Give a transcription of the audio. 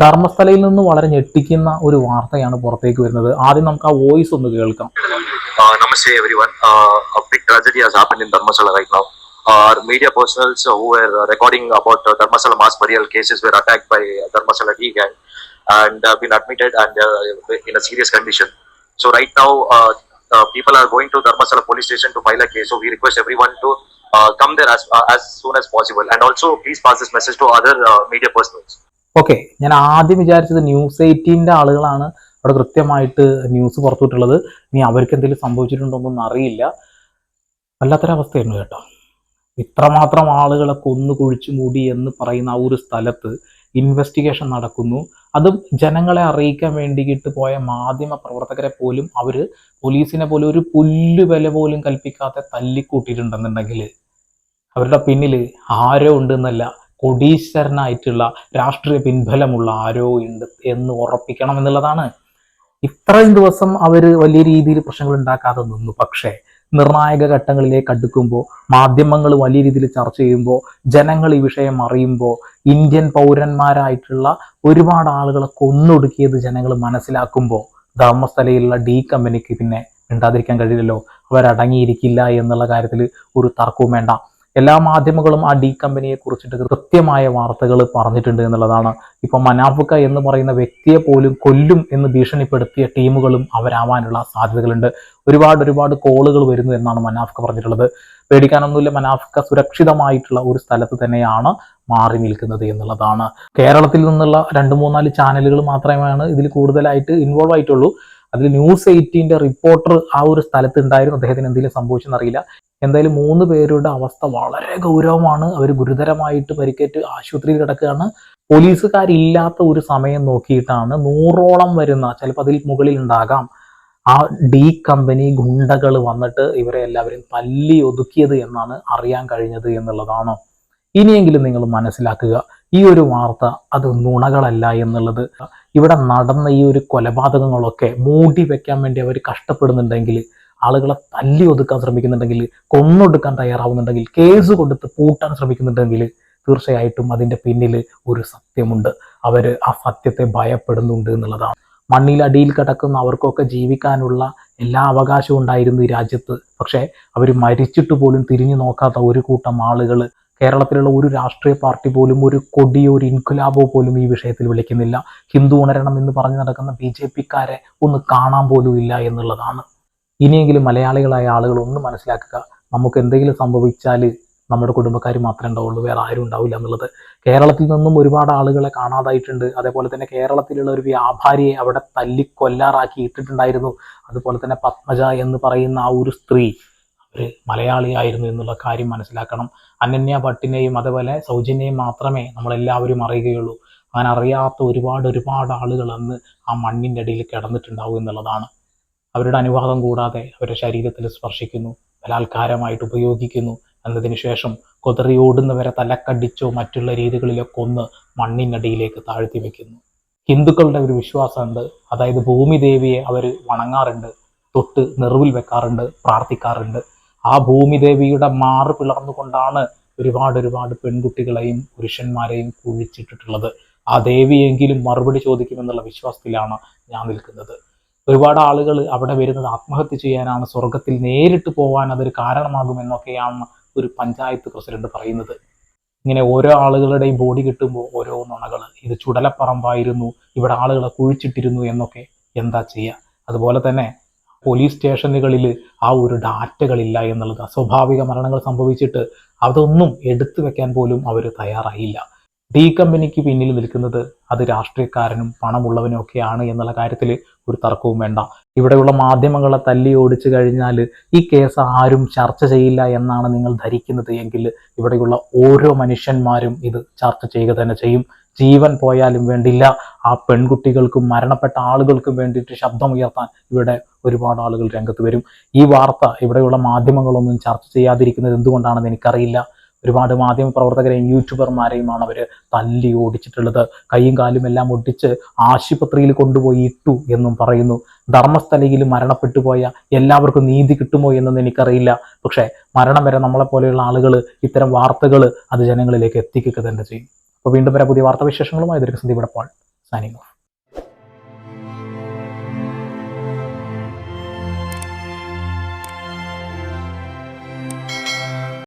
ധർമ്മസ്ഥലയിൽ നിന്ന് വളരെ ഞെട്ടിക്കുന്ന ഒരു വാർത്തയാണ് പുറത്തേക്ക് വരുന്നത്. ആദ്യം നമുക്ക് ആ വോയിസ് ഒന്ന് കേൾക്കാം. നമസ്തേ everyone big in Dharmasthala right now are media personals who were recording about Dharmasthala mass burial cases were attack by Dharmasthala D and been admitted in a serious condition so right now people are going to Dharmasthala police station to file a case so we request every to come there as soon as possible and also please pass this message to other media personals okay ഞാൻ ആദ്യം വിചാരിച്ചത് news എയ്റ്റീന്റെ ആളുകളാണ് അവിടെ കൃത്യമായിട്ട് news പുറത്തുവിട്ടുള്ളത്. ഇനി അവർക്ക് എന്തെങ്കിലും സംഭവിച്ചിട്ടുണ്ടോ എന്നൊന്നും അറിയില്ല. വല്ലാത്തൊരവസ്ഥയായിരുന്നു കേട്ടോ. ഇത്രമാത്രം ആളുകളെ കൊന്നു കുഴിച്ചു മൂടി എന്ന് പറയുന്ന ആ ഒരു സ്ഥലത്ത് ഇൻവെസ്റ്റിഗേഷൻ നടക്കുന്നു. അതും ജനങ്ങളെ അറിയിക്കാൻ വേണ്ടിയിട്ട് പോയ മാധ്യമ പ്രവർത്തകരെ പോലും അവർ പോലീസിനെ പോലും ഒരു പുല്ല് വില പോലും കൽപ്പിക്കാതെ തല്ലിക്കൂട്ടിയിട്ടുണ്ടെന്നുണ്ടെങ്കിൽ അവരുടെ പിന്നിൽ ആരോ ഉണ്ടെന്നല്ല കൊടീശ്വരനായിട്ടുള്ള രാഷ്ട്രീയ പിൻബലമുള്ള ആരോ ഉണ്ട് എന്ന് ഉറപ്പിക്കണം എന്നുള്ളതാണ്. ഇത്രയും ദിവസം അവർ വലിയ രീതിയിൽ പ്രശ്നങ്ങൾ ഉണ്ടാക്കാതെ നിന്നു. പക്ഷേ നിർണായക ഘട്ടങ്ങളിലേക്ക് അടുക്കുമ്പോൾ മാധ്യമങ്ങൾ വലിയ രീതിയിൽ ചർച്ച ചെയ്യുമ്പോൾ ജനങ്ങൾ ഈ വിഷയം അറിയുമ്പോൾ ഇന്ത്യൻ പൗരന്മാരായിട്ടുള്ള ഒരുപാട് ആളുകളെ കൊന്നൊടുക്കിയത് ജനങ്ങൾ മനസ്സിലാക്കുമ്പോൾ ധർമ്മസ്ഥലയിലുള്ള ഡി കമ്പനിക്ക് പിന്നെ മിണ്ടാതിരിക്കാൻ കഴിയില്ലല്ലോ. അവരടങ്ങിയിരിക്കില്ല എന്നുള്ള കാര്യത്തിൽ ഒരു തർക്കവും വേണ്ട. എല്ലാ മാധ്യമങ്ങളും ആ ഡി കമ്പനിയെ കുറിച്ചിട്ട് കൃത്യമായ വാർത്തകൾ പറഞ്ഞിട്ടുണ്ട് എന്നുള്ളതാണ്. ഇപ്പൊ മനാഫുക്ക എന്ന് പറയുന്ന വ്യക്തിയെ പോലും കൊല്ലും എന്ന് ഭീഷണിപ്പെടുത്തിയ ടീമുകളും അവരാവാനുള്ള സാധ്യതകളുണ്ട്. ഒരുപാട് ഒരുപാട് കോളുകൾ വരുന്നു എന്നാണ് മനാഫ്ക പറഞ്ഞിട്ടുള്ളത്. പേടിക്കാനൊന്നുമില്ല മനാഫ്ക സുരക്ഷിതമായിട്ടുള്ള ഒരു സ്ഥലത്ത് തന്നെയാണ് മാറി നിൽക്കുന്നത് എന്നുള്ളതാണ്. കേരളത്തിൽ നിന്നുള്ള രണ്ട് മൂന്നാൽ ചാനലുകൾ മാത്രമാണ് ഇതിൽ കൂടുതലായിട്ട് ഇൻവോൾവ് ആയിട്ടുള്ളൂ. അതിൽ ന്യൂസ് എയ്റ്റീന്റെ റിപ്പോർട്ടർ ആ ഒരു സ്ഥലത്ത് ഉണ്ടായിരുന്നു. അദ്ദേഹത്തിന് എന്തെങ്കിലും സംഭവിച്ചെന്നറിയില്ല എന്തായാലും മൂന്ന് പേരുടെ അവസ്ഥ വളരെ ഗൗരവമാണ്. അവർ ഗുരുതരമായിട്ട് പരിക്കേറ്റ് ആശുപത്രിയിൽ കിടക്കുകയാണ്. പോലീസുകാരില്ലാത്ത ഒരു സമയം നോക്കിയിട്ടാണ് നൂറോളം വരുന്ന ചിലപ്പോൾ അതിൽ മുകളിൽ ഉണ്ടാകാം ആ ഡി കമ്പനി ഗുണ്ടകൾ വന്നിട്ട് ഇവരെ എല്ലാവരെയും തല്ലി ഒതുക്കിയത് എന്നാണ് അറിയാൻ കഴിഞ്ഞത് എന്നുള്ളതാണ്. ഇനിയെങ്കിലും നിങ്ങൾ മനസ്സിലാക്കുക. ഈ ഒരു വാർത്ത അത് നുണകളല്ല എന്നുള്ളത്. ഇവിടെ നടന്ന ഈ ഒരു കൊലപാതകങ്ങളൊക്കെ മൂടി വെക്കാൻ വേണ്ടി അവർ കഷ്ടപ്പെടുന്നുണ്ടെങ്കിൽ ആളുകളെ തല്ലി ഒതുക്കാൻ ശ്രമിക്കുന്നുണ്ടെങ്കിൽ കൊന്നൊടുക്കാൻ തയ്യാറാവുന്നുണ്ടെങ്കിൽ കേസ് കൊടുത്ത് പൂട്ടാൻ ശ്രമിക്കുന്നുണ്ടെങ്കിൽ തീർച്ചയായിട്ടും അതിന്റെ പിന്നിൽ ഒരു സത്യമുണ്ട്. അവർ ആ സത്യത്തെ ഭയപ്പെടുന്നുണ്ട് എന്നുള്ളതാണ്. മണ്ണിലടിയിൽ കിടക്കുന്ന അവർക്കൊക്കെ ജീവിക്കാനുള്ള എല്ലാ അവകാശവും ഉണ്ടായിരുന്നു ഈ രാജ്യത്ത്. പക്ഷേ അവർ മരിച്ചിട്ട് പോലും തിരിഞ്ഞു നോക്കാത്ത ഒരു കൂട്ടം ആളുകൾ കേരളത്തിലുള്ള ഒരു രാഷ്ട്രീയ പാർട്ടി പോലും ഒരു കൊടിയോ ഒരു ഇൻകുലാബോ പോലും ഈ വിഷയത്തിൽ വിളിക്കുന്നില്ല. ഹിന്ദു ഉണരണം എന്ന് പറഞ്ഞു നടക്കുന്ന ബി ജെ പിക്കാരെ ഒന്ന് കാണാൻ പോലും ഇല്ല എന്നുള്ളതാണ്. ഇനിയെങ്കിലും മലയാളികളായ ആളുകൾ ഒന്ന് മനസ്സിലാക്കുക നമുക്ക് എന്തെങ്കിലും സംഭവിച്ചാൽ നമ്മുടെ കുടുംബക്കാർ മാത്രമേ ഉണ്ടാവുള്ളൂ വേറെ ആരും ഉണ്ടാവില്ല എന്നുള്ളത്. കേരളത്തിൽ നിന്നും ഒരുപാട് ആളുകളെ കാണാതായിട്ടുണ്ട്. അതേപോലെ തന്നെ കേരളത്തിലുള്ള ഒരു വ്യാപാരിയെ അവിടെ തല്ലിക്കൊല്ലാറാക്കി ഇട്ടിട്ടുണ്ടായിരുന്നു അതുപോലെ തന്നെ പത്മജ എന്ന് പറയുന്ന ആ ഒരു സ്ത്രീ അവർ മലയാളിയായിരുന്നു എന്നുള്ള കാര്യം മനസ്സിലാക്കണം. അനന്യ ഭട്ടിനെയും അതുപോലെ സൗജന്യയും മാത്രമേ നമ്മളെല്ലാവരും അറിയുകയുള്ളൂ. അങ്ങനെ അറിയാത്ത ഒരുപാട് ഒരുപാട് ആളുകൾ അന്ന് ആ മണ്ണിന്റെ അടിയിൽ കിടന്നിട്ടുണ്ടാവും എന്നുള്ളതാണ്. അവരുടെ അനുവാദം കൂടാതെ അവരുടെ ശരീരത്തിൽ സ്പർശിക്കുന്നു ബലാത്കാരമായിട്ട് ഉപയോഗിക്കുന്നു എന്നതിന് ശേഷം കൊതറി ഓടുന്നവരെ തലക്കടിച്ചോ മറ്റുള്ള രീതികളിലോ ഒന്ന് മണ്ണിനടിയിലേക്ക് താഴ്ത്തി വെക്കുന്നു. ഹിന്ദുക്കളുടെ ഒരു വിശ്വാസമുണ്ട്. അതായത് ഭൂമി ദേവിയെ അവർ വണങ്ങാറുണ്ട് തൊട്ട് നിറവിൽ വെക്കാറുണ്ട് പ്രാർത്ഥിക്കാറുണ്ട്. ആ ഭൂമി ദേവിയുടെ മാറ് പിളർന്നുകൊണ്ടാണ് ഒരുപാട് ഒരുപാട് പെൺകുട്ടികളെയും പുരുഷന്മാരെയും കുഴിച്ചിട്ടിട്ടുള്ളത്. ആ ദേവിയെങ്കിലും മറുപടി ചോദിക്കുമെന്നുള്ള വിശ്വാസത്തിലാണ് ഞാൻ നിൽക്കുന്നത്. ഒരുപാട് ആളുകൾ അവിടെ വരുന്നത് ആത്മഹത്യ ചെയ്യാനാണ് സ്വർഗത്തിൽ നേരിട്ട് പോകാൻ അതൊരു കാരണമാകുമെന്നൊക്കെയാണ് ഒരു പഞ്ചായത്ത് പ്രസിഡന്റ് പറയുന്നത്. ഇങ്ങനെ ഓരോ ആളുകളുടെയും ബോഡി കിട്ടുമ്പോൾ ഓരോ നുണകൾ ഇത് ചുടലപ്പറമ്പായിരുന്നു ഇവിടെ ആളുകളെ കുഴിച്ചിട്ടിരുന്നു എന്നൊക്കെ എന്താ ചെയ്യുക? അതുപോലെ തന്നെ പോലീസ് സ്റ്റേഷനുകളിൽ ആ ഒരു ഡാറ്റകളില്ല എന്നുള്ളത് അസ്വാഭാവിക മരണങ്ങൾ സംഭവിച്ചിട്ട് അതൊന്നും എടുത്തു വെക്കാൻ പോലും അവർ തയ്യാറായില്ല. ഡി കമ്പനിക്ക് പിന്നിൽ നിൽക്കുന്നത് അത് രാഷ്ട്രീയക്കാരനും പണമുള്ളവനും ഒക്കെയാണ് എന്നുള്ള കാര്യത്തിൽ ഒരു തർക്കവും വേണ്ട. ഇവിടെയുള്ള മാധ്യമങ്ങളെ തല്ലി ഓടിച്ചു കഴിഞ്ഞാൽ ഈ കേസ് ആരും ചർച്ച ചെയ്യില്ല എന്നാണ് നിങ്ങൾ ധരിക്കുന്നത് എങ്കിൽ ഇവിടെയുള്ള ഓരോ മനുഷ്യന്മാരും ഇത് ചർച്ച ചെയ്യുക തന്നെ ചെയ്യും. ജീവൻ പോയാലും വേണ്ടില്ല. ആ പെൺകുട്ടികൾക്കും മരണപ്പെട്ട ആളുകൾക്കും വേണ്ടിയിട്ട് ശബ്ദമുയർത്താൻ ഇവിടെ ഒരുപാട് ആളുകൾ രംഗത്ത് വരും. ഈ വാർത്ത ഇവിടെയുള്ള മാധ്യമങ്ങളൊന്നും ചർച്ച ചെയ്യാതിരിക്കുന്നത് എന്തുകൊണ്ടാണെന്ന് എനിക്കറിയില്ല. ഒരുപാട് മാധ്യമ പ്രവർത്തകരെയും യൂട്യൂബർമാരെയുമാണ് അവർ തല്ലി ഓടിച്ചിട്ടുള്ളത്. കൈയും കാലും എല്ലാം ഒട്ടിച്ച് ആശുപത്രിയിൽ കൊണ്ടുപോയി ഇട്ടു എന്നും പറയുന്നു. ധർമ്മസ്ഥലയിൽ മരണപ്പെട്ടു പോയ എല്ലാവർക്കും നീതി കിട്ടുമോ എന്നൊന്നും എനിക്കറിയില്ല. പക്ഷേ മരണം വരെ നമ്മളെ പോലെയുള്ള ആളുകൾ ഇത്തരം വാർത്തകൾ അത് ജനങ്ങളിലേക്ക് എത്തിക്കുക തന്നെ ചെയ്യും. അപ്പോൾ വീണ്ടും വരാം പുതിയ വാർത്താവിശേഷങ്ങളുമായി. വിശേഷങ്ങളുമായി സന്ദീപ് വിടപ്പാൾ സൈനിങ് ഓഫ്